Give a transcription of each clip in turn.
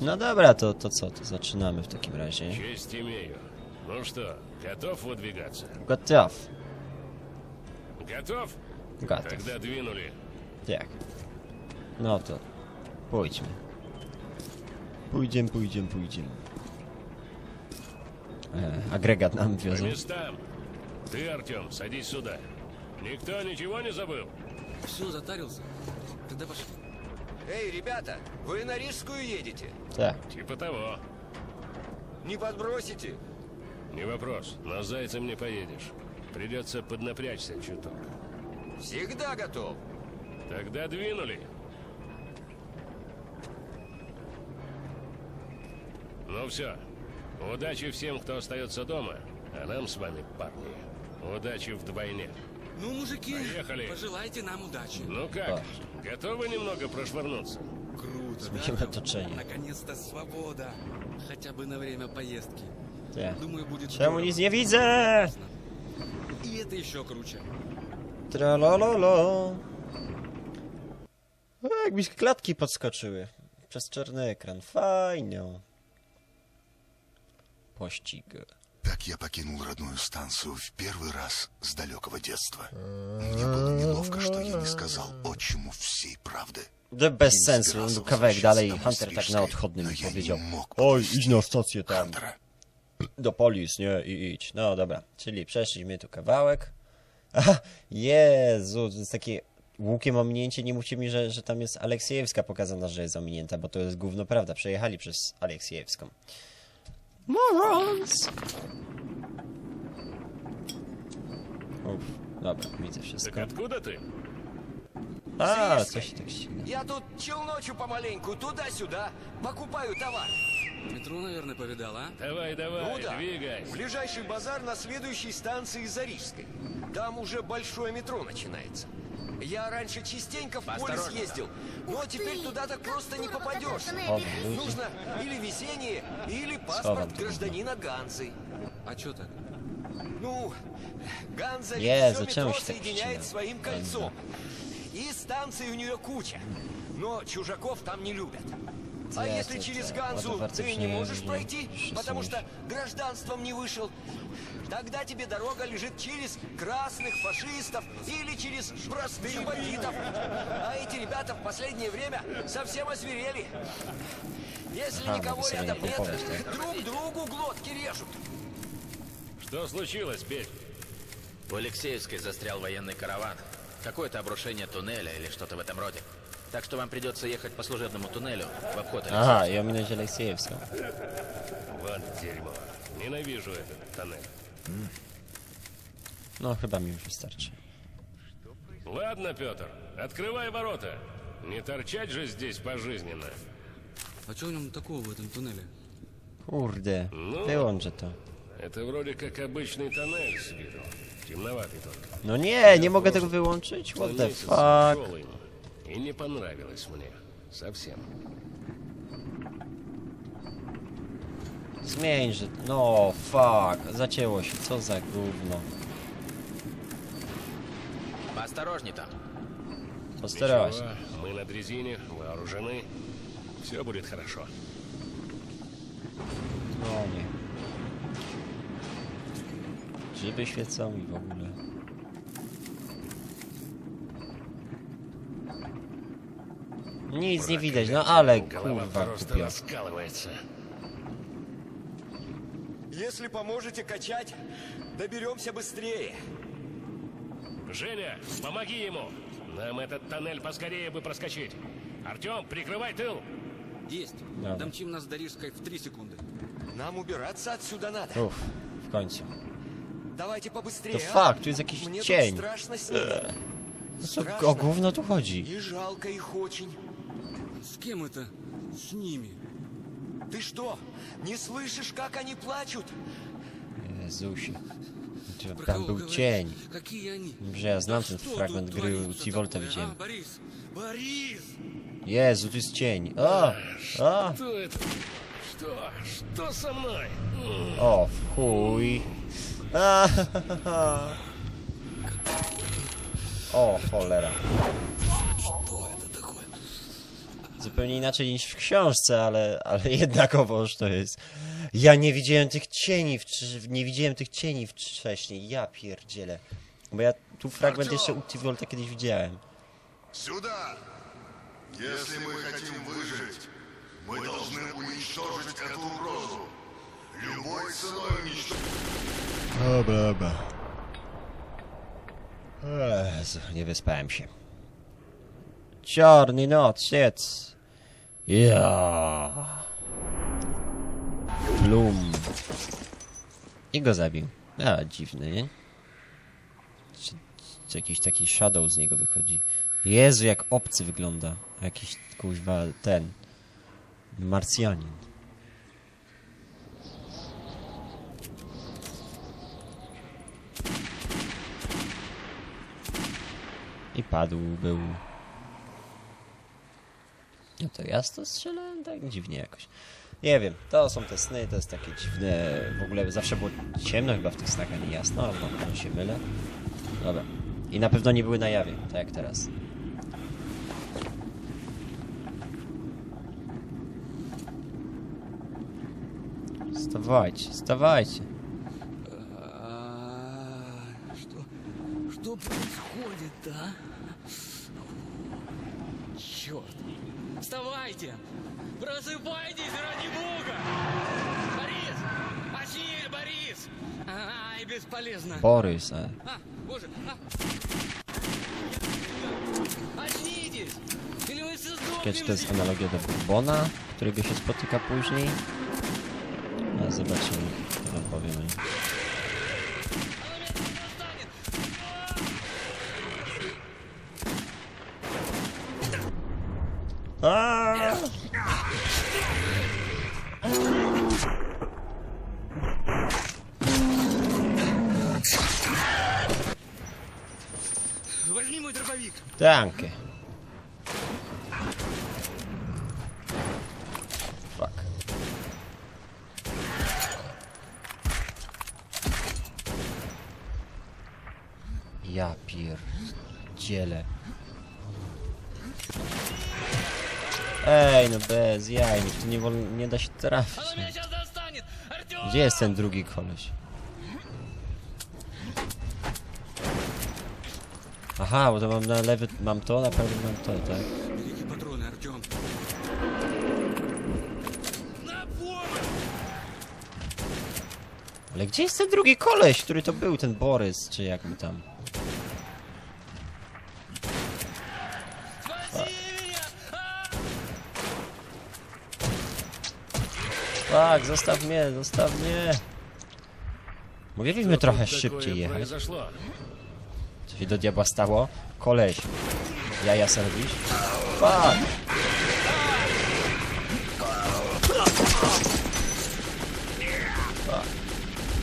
No dobra, to, to co? To zaczynamy w takim razie. Честь имею. Ну что, готов выдвигаться? Gotów. Готов? Gotów. Тогда двинули. Tak. No to pójdźmy. Pójdziemy, pójdziemy, pójdziemy. E, agregat nam По wiozą. местам. Ты, Артем, садись сюда. Никто ничего не забыл? Все, затарился. Тогда пошли. Эй, ребята, вы на Рижскую едете? Tak. Типа того. Не подбросите? Не вопрос. На Зайцем не поедешь. Придется поднапрячься чуток. Всегда готов. Тогда двинули. Ну все. Удачи всем, кто остается дома. А нам с вами, парни, удачи вдвойне. Ну, мужики, Поехали. пожелайте нам удачи. Ну как, готовы немного прошвырнуться? Круто, Сменим да? otoczenie. Наконец-то свобода. Хотя бы на время поездки. Tak. Думаю, будет Czemu здорово. nic nie widzę? И это еще круче. Trolololo. O, jakby klatki podskoczyły. Przez czarny ekran. Fajnie. Pościg. Так я покинул родную станцию в первый раз с далекого детства. Мне было неловко, что я не сказал отчиму всей правды. De bez Им sensu, собирался no kawałek dalej возвращаться Hunter домой с tak na Рижской, odchodnym но mi я не powiedział мог Oj, пропустить idź na stację tam, Хантера. do polis, nie, i idź. No dobra, czyli przeszliśmy tu kawałek. Aha, Jezu, to jest takie łukiem ominięcie, nie mówcie mi, że, że tam jest Aleksiejewska pokazana, że jest ominięta, bo to jest gówno prawda, przejechali przez Aleksiejewską. Morons! Uff, dobra, widzę Так wszystko. откуда ты? Zjeżdżaj. coś tak ścina. Я тут челночу помаленьку, туда-сюда, покупаю товар. Метро, наверное, повидал, а? Давай, давай, Ну да. двигай. Ближайший базар на следующей станции за Рижской. Там уже большое метро начинается. Я раньше частенько в поле съездил, но теперь туда так просто не попадешь. Нужно или везение, или паспорт гражданина Ганзы. А чё так? Ну, Ганза все метро соединяет своим кольцом. И станций у нее куча. Но чужаков там не любят. А если через Ганзу ты не можешь пройти, что потому что гражданством не вышел, тогда тебе дорога лежит через красных фашистов или через простых бандитов. А эти ребята в последнее время совсем озверели. Если Ага, никого рядом нет, помните. друг другу глотки режут. Что случилось, Петь? В Алексеевской застрял военный караван. Какое-то обрушение туннеля или что-то в этом роде. Так что вам придется ехать по служебному туннелю в обход Aha, Алексеевской. i ominąć Aleksiejewską. Вот дерьмо. Ненавижу этот тоннель. No, chyba mi już wystarczy. Ладно, Петр, открывай ворота. Не торчать же здесь пожизненно. А чё в нем такого в этом туннеле? Kurde, No. wyłączę to. Это вроде как обычный тоннель с виду. Темноватый только. No nie, nie mogę tego wyłączyć? What the fuck? И не понравилось мне. Совсем. Zmień, że... No, fuck. Zacięło się, co za gówno. Поосторожней там. Postarałaś. Ничего, мы на дрезине, вооружены. Все будет хорошо. No nie. Grzyby świecą i w ogóle. Nic nie widać, no ale Голова kurwa просто kupio. раскалывается. Если поможете качать, доберемся быстрее. Женя, помоги ему. Нам этот тоннель поскорее бы проскочить. Артем, прикрывай тыл. Есть. Давай. Домчим нас до Рижской в три секунды. Нам убираться отсюда надо. Uff, w końcu. Давайте побыстрее. To fuck, tu jest jakiś Мне cień. тут страшно с ними. Gówno tu chodzi? И жалко их очень. С кем это? С ними. Ты что, не слышишь, как они плачут? Э, Зущий. Там был чайник. Какие они? Ну, Бля, знам да этот фрагмент игры у Тивольта в. А, Борис! Борис! Я из утис чайник. А! А! Что это? Что? Что со мной? О, хуй. А! О, холера. Что Zupełnie inaczej niż w książce, ale, ale jednakowoż to jest. Ja nie widziałem tych cieni, w, nie widziałem tych cieni wcześniej, ja pierdzielę. Bo ja tu fragment jeszcze u Tivolta kiedyś widziałem. Сюда! Если мы хотим выжить, мы должны уничтожить эту угрозу. Любой ценой уничтожить. Dobra, dobra. Jezu, nie wyspałem się. Czarny nocniec. Ja. Plum. I go zabił. A, dziwny, nie? Czy, czy jakiś taki shadow z niego wychodzi. Jezu, jak obcy wygląda. Jakiś, kuźwa, ten. Marsjanin. I padł, był. No to ja to strzelałem tak dziwnie jakoś. Nie wiem, to są te sny, to jest takie dziwne. W ogóle zawsze było ciemno chyba w tych snach, a nie jasno, albo może się mylę. Dobra. I na pewno nie były na jawie, tak jak teraz. Wstawajcie, wstawajcie. А, Что, что происходит, а? Черт! Вставайте! Просыпайтесь, ради бога! Борис! Очнись, Борис! Ай, бесполезно. Borys, e. А, боже! а! Очнитесь! Или вы все czy to jest analogia do Bourbona, którego się spotyka później. No, zobaczymy, rankę. Fuck. Ja pierdzielę. Ej, no bez jaj, no tu nie, wolno, nie da się trafić. Gdzie jest ten drugi koleś? Aha, bo to mam na lewy, mam to, na prawy mam to, tak. Ale gdzie jest ten drugi koleś, który to był, ten Borys, czy jak mi tam? Tak, zostaw mnie, zostaw mnie. Moglibyśmy trochę szybciej jechać. Co się do diabła stało? Koleś. Jaja se robisz? Fuck!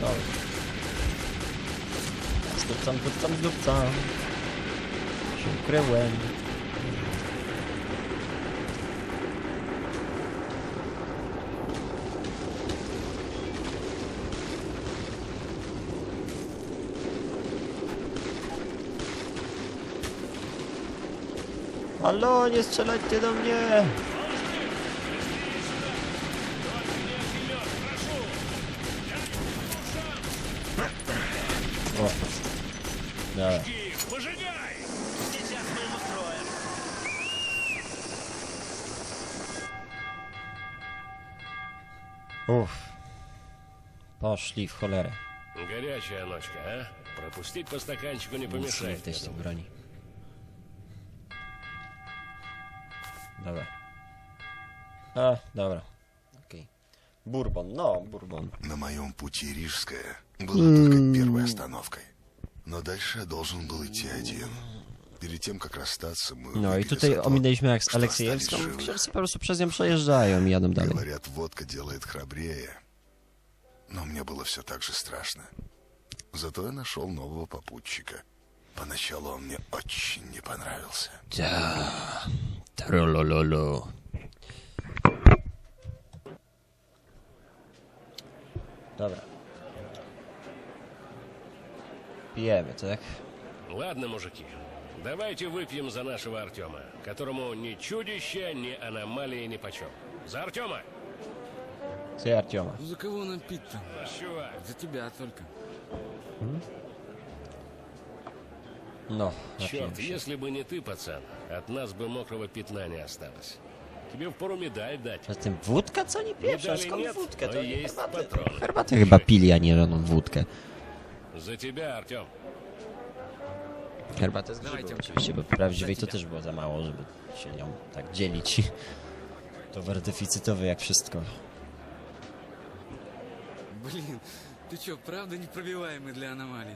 No. Zdupcam, dupcam, dupcam. Się ukryłem. Halo, nie strzelajcie do mnie! O. Dobra. Uff. Poszli w cholerę. Горячая ночка, а? Пропустить по стаканчику не Nic nie помешает, widać я A, dobra. Okej. Bourbon, no, bourbon. На моем пути Рижская была только первой остановкой. Но дальше я должен был идти один. Перед тем, как расстаться, мы No i выпили tutaj то, ominęliśmy jak z что Aleksiejewską. Księżcy po prostu przez nią przejeżdżają i jadą dalej. Говорят, водка делает храбрее. Но мне было все так же страшно. Зато я нашел нового попутчика. Поначалу он мне очень не понравился. Ta. Trolololo. Dobra. Pijemy, tak? Ладно, мужики, Давайте выпьем за нашего Артема, которому ни чудище, ни аномалии ни почем. За Артема! Artioma. Ну за кого нам пить-то? За тебя только. No, Черт, napijmy się. если бы не ты, пацан, от нас бы мокрого пятна не осталось. Тебе впору медаль дать. Poza tym wódka co nie pierwsza? Medali Skąd нет, wódkę? но To nie есть herbatę. патроны. Herbatę chyba pili, a nie żadną wódkę. За тебя, Артем. Herbatę z grzybu Dawajcie. oczywiście, bo prawdziwej to ciebie. też było za mało, żeby się nią tak dzielić. Towar deficytowy jak wszystko. Блин, ты чё, правда непробиваемый для аномалий?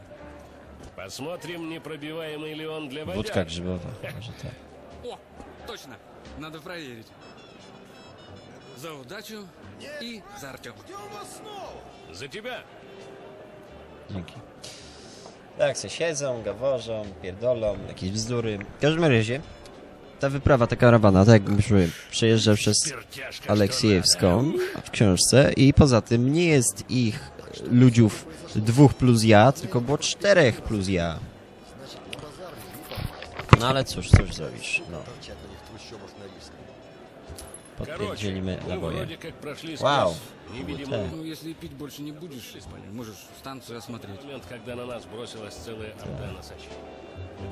Посмотрим, непробиваемый ли он для Wódka водяг. grzybowa, może tak. О, точно, надо проверить. За удачу и за Артема. За тебя! Dzięki. Tak, se siedzą, gaworzą, pierdolą, jakieś bzdury. W każdym razie, ta wyprawa, ta karawana, tak jak mówiłem, przejeżdża przez Spirtяшка, Aleksiejewską w książce i poza tym nie jest ich ludziów dwóch plus ja, tylko było czterech plus ja. No ale cóż, cóż zrobisz, no. Короче, Podpierdzielimy мы naboje. вроде как прошли Вау. сквозь невидимый Вот Ну, если пить больше не будешь, можешь станцию осмотреть. момент, когда на нас бросилась целая орда носачей.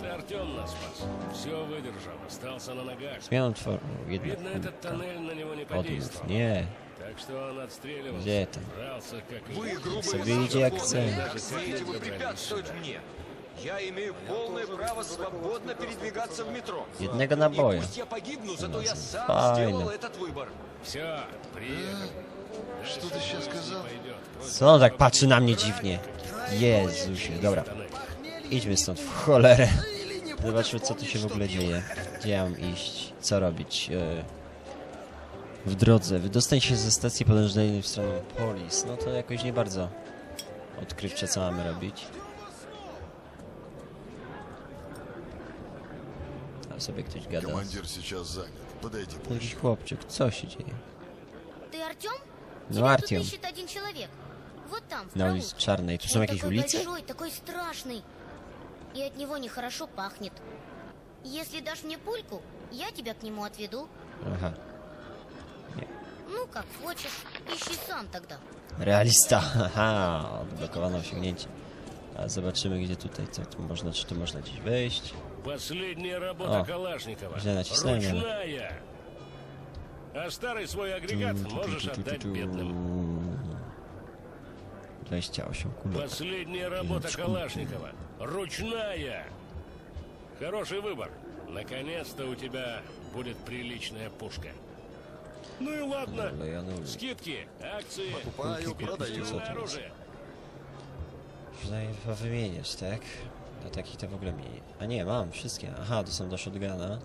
Это Артем нас спас. Все выдержал, остался на ногах. Zmianą tworzą jedna Видно, этот kulka. тоннель на него не Odmów, подействовал. nie, Так что он отстреливался. Gdzie tam? Дрался как и... Вы, грубые sobie idzie jak chce. Как смеете вы препятствовать мне? Я имею полное право свободно передвигаться в метро. Jednego И naboja. пусть я погибну, зато я сам Файно. сделал этот выбор. Все, приехали. Что ты сейчас сказал? Пойдет. Co on tak patrzy na mnie dziwnie? Jezusie, dobra. Idźmy stąd w cholerę. Zobaczmy, co tu się w ogóle dzieje. Gdzie ja mam iść? Co robić? E, W drodze. Wydostań się ze stacji podążnej w stronę Polis. No to jakoś nie bardzo odkrywcze, co mamy robić. Sobie ktoś gada. Командир сейчас занят. Подойди jakiś chłopczyk. Co się dzieje? Ты Артем? Ну, Тебя Артем. тут ищет один человек. Вот там, в Na проулке. Czarnej. Tu są Он jakieś такой ulice? большой, такой страшный. И от него нехорошо пахнет. Если дашь мне пульку, я тебя к нему отведу. Aha. Ну, как хочешь. Ищи сам тогда. Realista, haha, odblokowano osiągnięcie. A zobaczymy gdzie tutaj, co tu można, czy tu można gdzieś wejść. Последняя работа О, Калашникова. Ручная. А старый свой агрегат можешь отдать бедным. 28 kulek. Последняя работа. Калашникова. Ручная. Хороший выбор. Наконец-то у тебя будет приличная пушка. Ну и ладно. No, Скидки, акции, Покупаю, продаю. оружие. można je chyba wymieniać, tak? Do takich to w ogóle mi... A nie, mam wszystkie. Aha, to są do shotguna.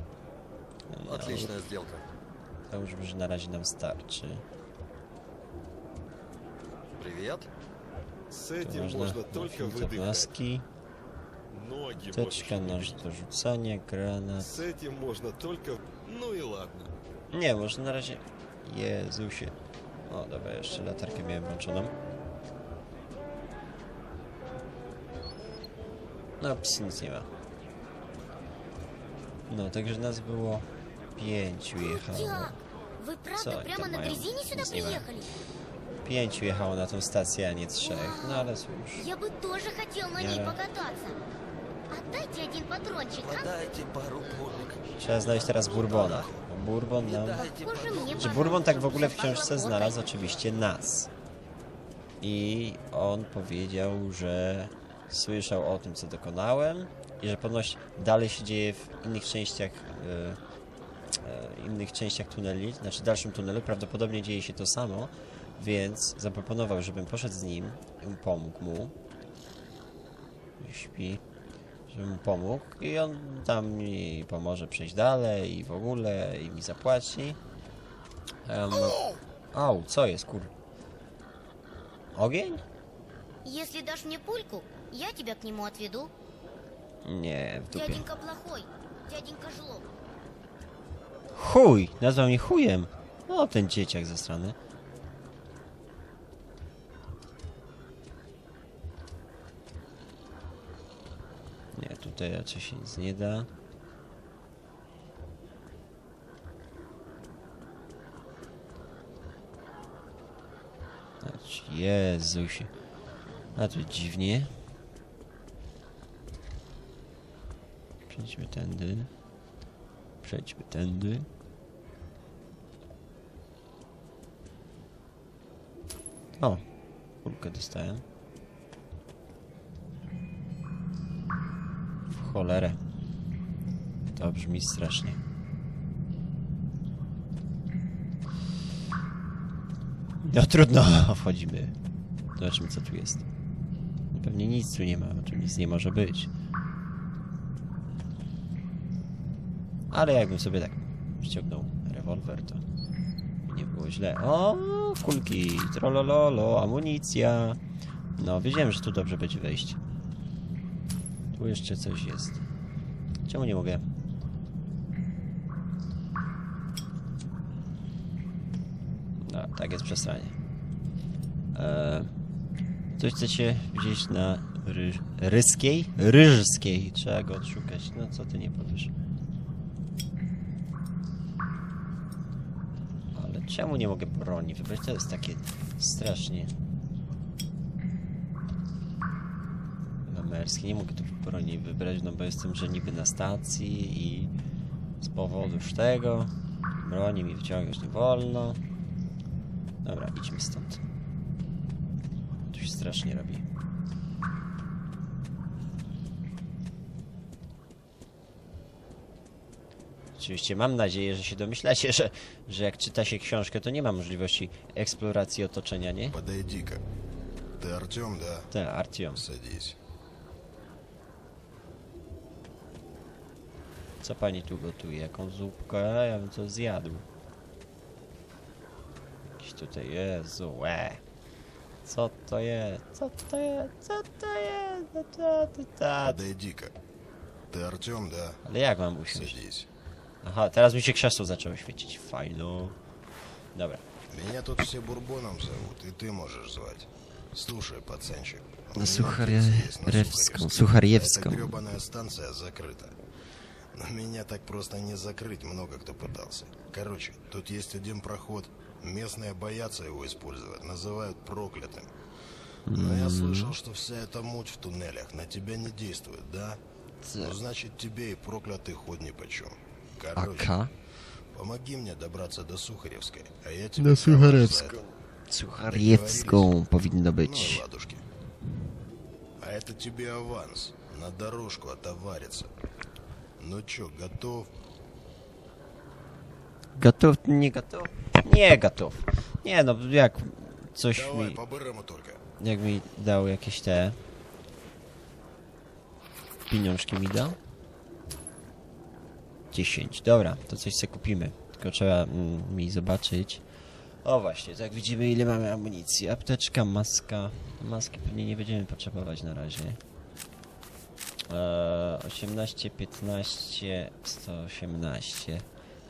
No, Отличная сделка. To już że na razie nam starczy. Привет. С Tu этим można можно только filtr выдыхать. maski, Ноги teczka, можешь noż увидеть. do rzucania, granat. С этим можно только... Ну и ладно. Nie, może na razie... Jezusie. O, dobra, jeszcze latarkę miałem włączoną. No, ps, nic nie ma. No, także nas było pięciu jechało. Крутяк! Вы правда Co oni прямо tam на mają? дрезине сюда Nic nie ma. приехали? Pięciu jechało na tą stację, a nie trzech. No ale cóż. Я бы тоже хотел на Я ней рад. покататься. Отдайте один патрончик, а? Подайте пару пулек. Trzeba znaleźć teraz Bourbona. Bo Bourbon nam... Похоже, мне Czy Bourbon tak w ogóle w понравилось. książce znalazł? Oczywiście nas. I on powiedział, że słyszał o tym, co dokonałem i że ponoć dalej się dzieje w innych częściach e, e, innych częściach tuneli, znaczy w dalszym tunelu, prawdopodobnie dzieje się to samo, więc zaproponował, żebym poszedł z nim, pomógł mu. Śpi. Żebym mu pomógł i on tam mi pomoże przejść dalej i w ogóle i mi zapłaci. Um, au, co jest, kur... Ogień? Jeśli dasz mnie pulku, я тебя к нему отведу. Nie, w dupie. Дяденька плохой, дяденька жлоб. Chuj! Nazwał mnie chujem. O, ten dzieciak ze strony. Nie, tu tutaj raczej się nic nie da. Znaczy, Jezusie. A tu dziwnie. Przejdźmy tędy. Przejdźmy tędy. O, kulkę dostałem. W cholerę. To brzmi strasznie. No trudno, wchodzimy. Zobaczmy co tu jest. Pewnie nic tu nie ma, tu nic nie może być. Ale jakbym sobie tak ściągnął rewolwer, to nie było źle. O, kulki, trolololo, amunicja. No, wiedziałem, że tu dobrze będzie wejść. Tu jeszcze coś jest. Czemu nie mogę? No, tak jest przesranie. Eee, coś chcecie gdzieś na ry ryskiej? Ryżskiej. Trzeba go odszukać. No, co ty nie powiesz? Ale czemu nie mogę broni wybrać? To jest takie strasznie... Lamerskie. Nie mogę tu broni wybrać, no bo jestem, że niby na stacji i z powodu tego broni mi wyciągać nie wolno. Dobra, idźmy stąd. Tu się strasznie robi. Oczywiście mam nadzieję, że się domyślacie, że, że jak czyta się książkę, to nie ma możliwości eksploracji otoczenia, nie? Подойди-ка. Ты Артем, да? Te Artiom. Садись. Co pani tu gotuje? Jaką zupkę? Ja bym to zjadł. Jakiś tutaj Jezu, łe. Co to jest? Co to jest? Co to jest? Co to, to, to. Подойди-ка. Ты Артем, да? Ale jak mam usiąść? Садись. Aha, teraz mi się krzesło zaczęło świecić. Fajno. Dobra. Меня тут все Бурбоном зовут, и ты можешь звать. Слушай, пацанчик. На Сухаревском. Сухаревском. Эта гребаная станция закрыта. Но меня так просто не закрыть, много кто пытался. Короче, тут есть один проход. Местные боятся его использовать, называют проклятым. Но я слышал, что вся эта муть в туннелях на тебя не действует, да? Ну, значит, тебе и проклятый ход нипочем. Короче, Aka. помоги мне добраться до Сухаревской, а я тебе... До камушек Сухаревской. за это. Suchariewską powinno Ну, być. и ладушки. А это тебе аванс. На дорожку отоварится. Ну чё, готов? Gotów? Nie gotów? Nie gotów. Nie no, jak coś Давай, mi... по-бырому только. Jak mi dał jakieś te... Pieniążki mi dał? 10. Dobra, to coś sobie kupimy. Tylko trzeba mm, mi zobaczyć. O właśnie, tak widzimy ile mamy amunicji. Apteczka, maska. Maski pewnie nie będziemy potrzebować na razie. Eee, 18, 15, 118.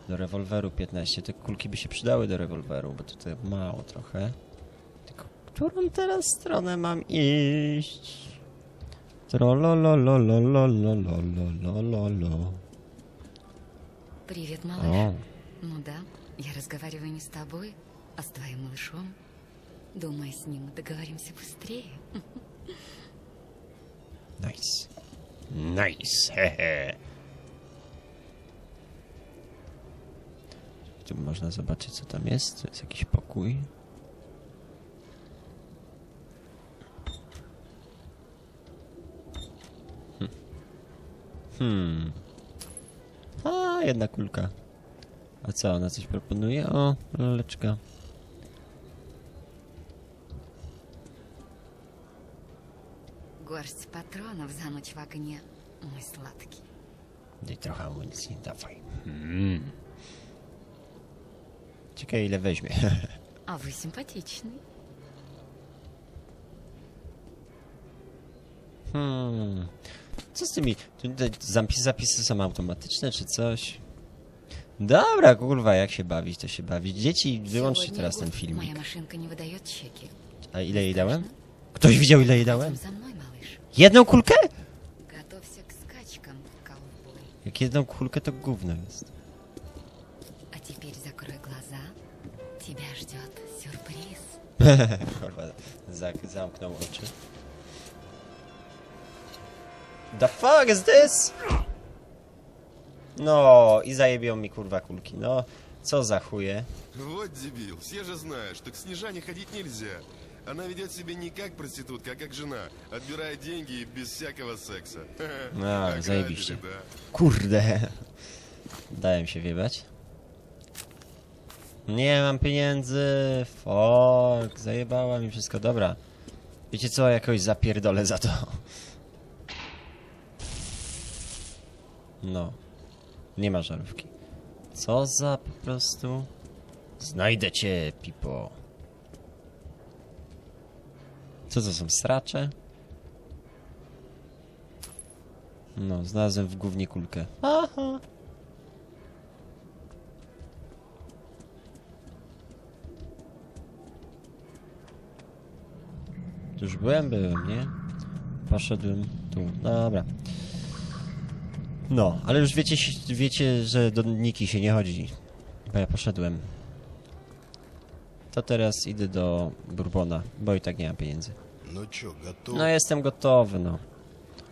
Do rewolweru 15. Te kulki by się przydały do rewolweru, bo tutaj mało trochę. Tylko którą teraz stronę mam iść? Trololololololololololo. Привет, малыш. О, Ну да, я разговариваю не с тобой, а с твоим малышом. Думаю, с ним договоримся быстрее. Nice, hehe. Tu można zobaczyć co tam jest. To jest jakiś pokój. Hmm. Hmm. A, jedna kulka. A co, ona coś proponuje? O, laleczka. Горсть патронов за ночь в огне, мой сладкий. Daj trochę amunicji, dawaj. Hmm. Ciekawe ile weźmie. А вы симпатичный. Hmm. Co z tymi... tu te Zapisy, zapisy są automatyczne czy coś? Dobra, kurwa, jak się bawić, to się bawić. Dzieci, wyłączcie Сегодня teraz ten Моя filmik. машинка не выдает чеки. A ile jej dałem? Ktoś widział ile jej dałem? Пойдем за мной, малыш. Jedną kulkę? Готовься к скачкам. Jak jedną kulkę to gówno jest. А теперь закрой глаза. Тебя ждет сюрприз. Kurwa, zak- zamknął oczy. The fuck is this? No, i zajebią mi kurwa kulki. No, co za chuje. Вот дебил, все же знают, что к Снежане ходить нельзя. Она ведет себя не как проститутка, а как жена, отбирая деньги и без всякого секса. А, Ограбили, заебище. да. Kurde. Dałem się wiebać. Nie mam pieniędzy. Fuck, zajebała mi wszystko. Dobra. Wiecie co, jakoś zapierdolę za to. No. Nie ma żarówki. Co za po prostu... Znajdę cię, Pipo. Co to są stracze? No, znalazłem w gównie kulkę. Aha. Już byłem, byłem, nie? Poszedłem tu. Dobra. No, ale już wiecie, wiecie, że do Niki się nie chodzi. Bo ja poszedłem. To teraz idę do Bourbona, bo i tak nie mam pieniędzy. No gotowy? No jestem gotowy, no.